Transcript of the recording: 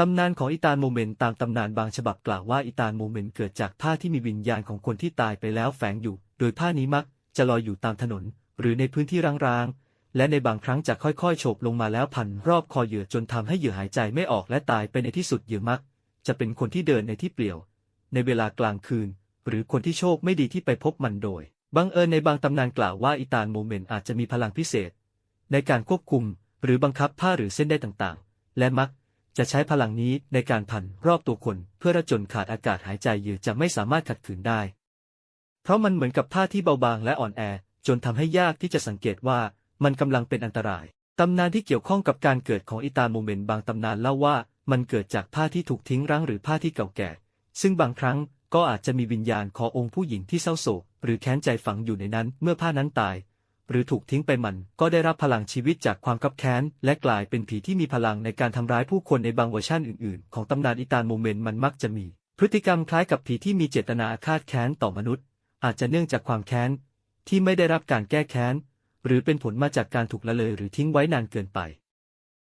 ตำนานของอิตานโมเมนต์ตามตำนานบางฉบับกล่าวว่าอิตานโมเมนต์เกิดจากผ้าที่มีวิญญาณของคนที่ตายไปแล้วแฝงอยู่ โดยผ้านี้มักจะลอยอยู่ตามถนน หรือในพื้นที่ร้างๆ และในบางครั้งจะค่อยๆโฉบลงมาแล้วพันรอบคอเหยื่อจนทำให้เหยื่อหายใจไม่ออกและตายไปในที่สุดเหยื่อมัก จะเป็นคนที่เดินในที่เปลี่ยว ในเวลากลางคืน หรือคนที่โชคไม่ดีที่ไปพบมันโดยบังเอิญในบางตำนานกล่าวว่าอิตานโมเมนต์อาจจะมีพลังพิเศษ ในการควบคุมหรือบังคับผ้าหรือเส้นได้ต่างๆ และมัก จะใช้พลังนี้ในการพันรอบตัวคนเพื่อระจนขาดอากาศหายใจยื่อจะไม่สามารถขัดขืนได้ เพราะมันเหมือนกับผ้าที่เบาบางและอ่อนแอ จนทำให้ยากที่จะสังเกตว่ามันกำลังเป็นอันตราย ตำนานที่เกี่ยวข้องกับการเกิดของอิตาโมเมนบางตำนานเล่าว่ามันเกิดจากผ้าที่ถูกทิ้งร้างหรือผ้าที่เก่าแก่ ซึ่งบางครั้งก็อาจจะมีวิญญาณขององค์ผู้หญิงที่เศร้าโศกหรือแค้นใจฝังอยู่ในนั้นเมื่อผ้านั้นตาย หรือถูกทิ้งไปมัน ก็ได้รับพลังชีวิตจากความคับแค้น และกลายเป็นผีที่มีพลังในการทำร้ายผู้คนในบางเวอร์ชันอื่นๆ ของตำนานอิตาโมเมนต์มันมักจะมี พฤติกรรมคล้ายกับผีที่มีเจตนาอาฆาตแค้นต่อมนุษย์ อาจจะเนื่องจากความแค้น ที่ไม่ได้รับการแก้แค้น หรือเป็นผลมาจากการถูกละเลยหรือทิ้งไว้นานเกินไป